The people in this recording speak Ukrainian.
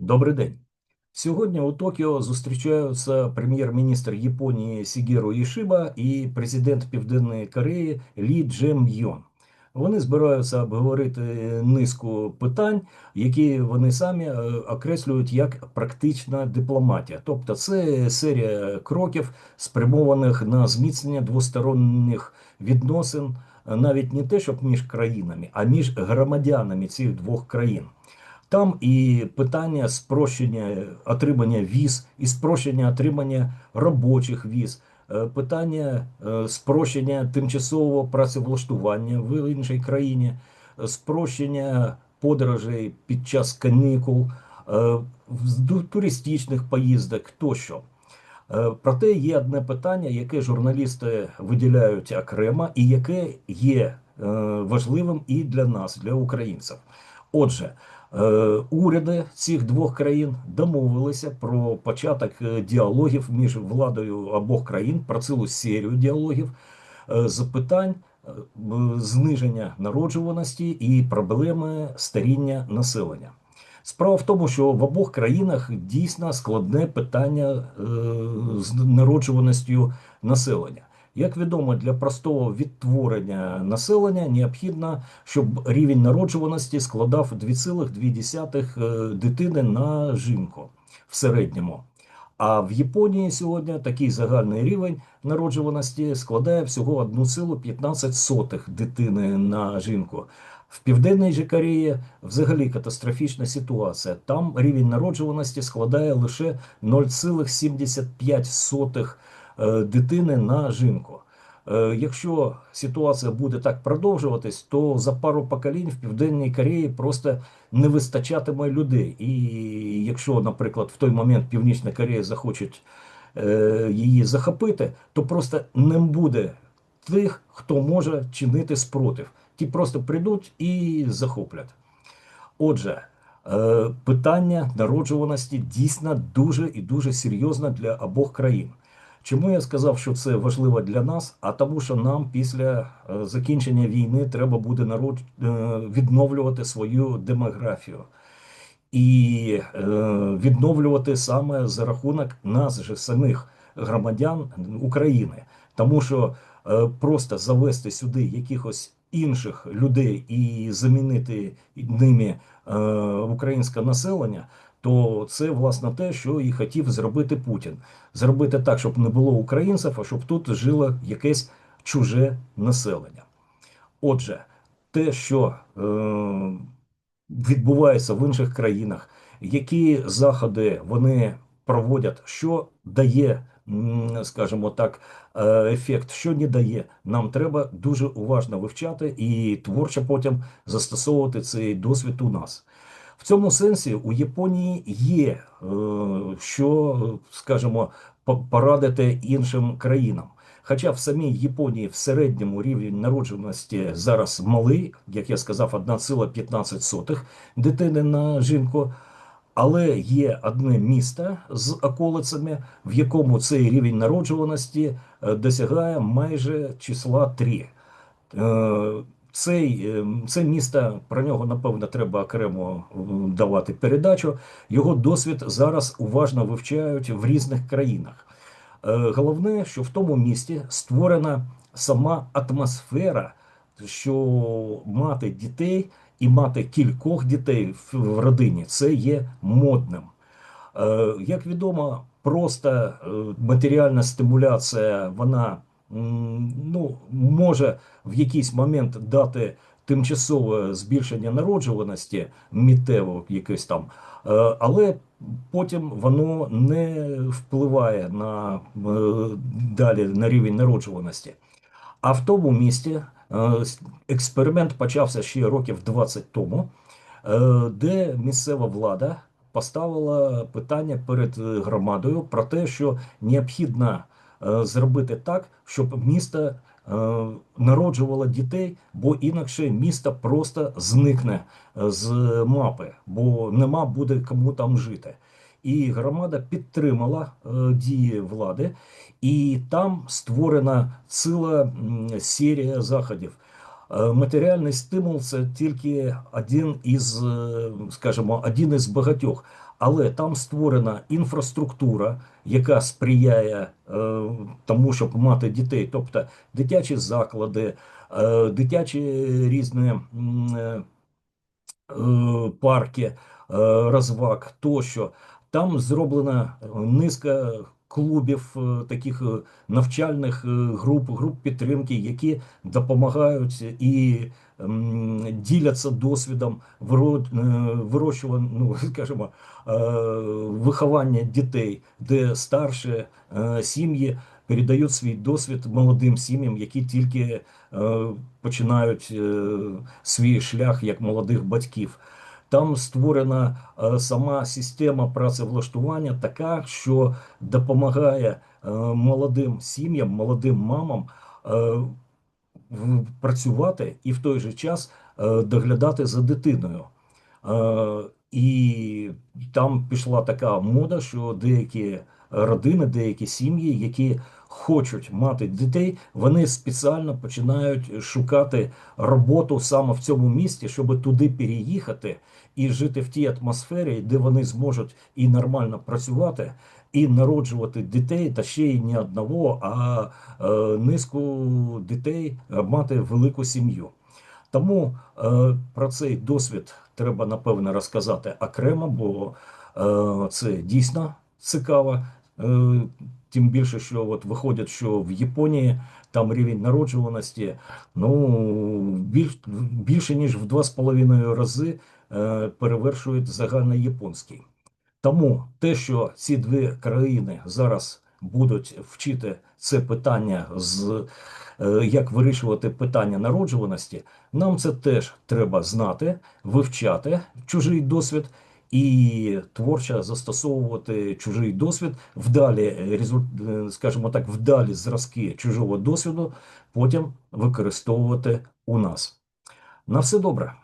Добрий день. Сьогодні у Токіо зустрічаються прем'єр-міністр Японії Сігеру Ішиба і президент Південної Кореї Лі Джем Йон. Вони збираються обговорити низку питань, які вони самі е, окреслюють як практична дипломатія. Тобто, це серія кроків, спрямованих на зміцнення двосторонніх відносин, навіть не те, щоб між країнами, а між громадянами цих двох країн. Там і питання спрощення отримання віз, і спрощення отримання робочих віз, е, питання е, спрощення тимчасового працевлаштування в іншій країні, е, спрощення подорожей під час канікул, туристичних поїздок тощо. Проте є одне питання, яке журналісти виділяють окремо, і яке є важливим і для нас, для українців. Отже, уряди цих двох країн домовилися про початок е, діалогів між владою обох країн про цілу серію діалогів е, з питань зниження народжуваності і проблеми старіння населення. Справа в тому, що в обох країнах дійсно складне питання з народжуваністю населення. Як відомо, для простого відтворення населення необхідно, щоб рівень народжуваності складав 2,2 е, дитини на жінку в середньому. А в Японії сьогодні такий загальний рівень народжуваності складає всього 1,15 дитини на жінку. В Південній же Кореї взагалі катастрофічна ситуація. Там рівень народжуваності складає лише 0,75 Е, дитини на жінку. Е, якщо ситуація буде так продовжуватись, то за пару поколінь в Південній Кореї просто не вистачатиме людей. І якщо, наприклад, в той момент Північна Корея захоче е, її захопити, то просто не буде тих, хто може чинити спротив. Ті просто прийдуть і захоплять. Отже, питання народжуваності дійсно дуже і дуже серйозне для обох країн. Чому я сказав, що це важливо для нас? А тому, що нам після е, закінчення війни треба буде народ е, відновлювати свою демографію і е, відновлювати саме за рахунок нас же самих громадян України, тому що просто завести сюди якихось інших людей і замінити ними українське населення то це власне те, що і хотів зробити Путін. Зробити так, щоб не було українців, а щоб тут жило якесь чуже населення. Отже, те, що е, відбувається в інших країнах, які заходи вони проводять, що дає, скажімо так, е, ефект, що не дає, нам треба дуже уважно вивчати і творчо потім застосовувати цей досвід у нас. В цьому сенсі у Японії є е, що, скажімо, порадити іншим країнам. Хоча в самій Японії в середньому рівень народженості зараз малий, як я сказав, 1,15 дитини на жінку. Але є одне місто з околицями, в якому цей рівень народжуваності е, досягає майже числа 3. Цей, ем, Це місто про нього напевно треба окремо давати передачу. Його досвід зараз уважно вивчають в різних країнах. Е, головне, що в тому місті створена сама атмосфера, що мати дітей і мати кількох дітей в родині це є модним. Е, як відомо, просто е, матеріальна стимуляція вона ну, може в якийсь момент дати тимчасове збільшення народжуваності мітево якесь там, е, але потім воно не впливає на е, далі на рівень народжуваності. А в тому місті е, експеримент почався ще років 20 тому, де місцева влада поставила питання перед громадою про те, що необхідна зробити так, щоб місто е, народжувало дітей, бо інакше місто просто зникне е, з мапи, бо нема буде кому там жити. І громада підтримала дії влади, і там створена ціла серія заходів. Матеріальний стимул це тільки один із, скажімо, один із багатьох. Але там створена інфраструктура, яка сприяє е, тому, щоб мати дітей, тобто дитячі заклади, е, дитячі різні е, е, парки, е, розваг тощо. Там зроблена низка клубів, е, таких е, навчальних е, груп, груп підтримки, які допомагають і діляться досвідом виро- вирощування, ну скажімо, виховання дітей, де старші сім'ї передають свій досвід молодим сім'ям, які тільки починають свій шлях як молодих батьків. Там створена е, сама система працевлаштування така, що допомагає е, молодим сім'ям, молодим мамам е, працювати і в той же час доглядати за дитиною. І там пішла така мода, що деякі родини, деякі сім'ї, які хочуть мати дітей, вони спеціально починають шукати роботу саме в цьому місті, щоб туди переїхати і жити в тій атмосфері, де вони зможуть і нормально працювати, і народжувати дітей, та ще й не одного, а е, низку дітей, е, мати велику сім'ю. Тому е, про цей досвід треба напевне розказати окремо, бо е, це дійсно цікаво. Е, тим більше, що от виходить, що в Японії там рівень народжуваності ну, більш, більше ніж в 2,5 рази е, перевершує загальний японський. Тому те, що ці дві країни зараз будуть вчити це питання з е, як вирішувати питання народжуваності, нам це теж треба знати, вивчати чужий досвід і творчо застосовувати чужий досвід, вдалі результ- е, скажімо так, вдалі зразки чужого досвіду, потім використовувати у нас. На все добре.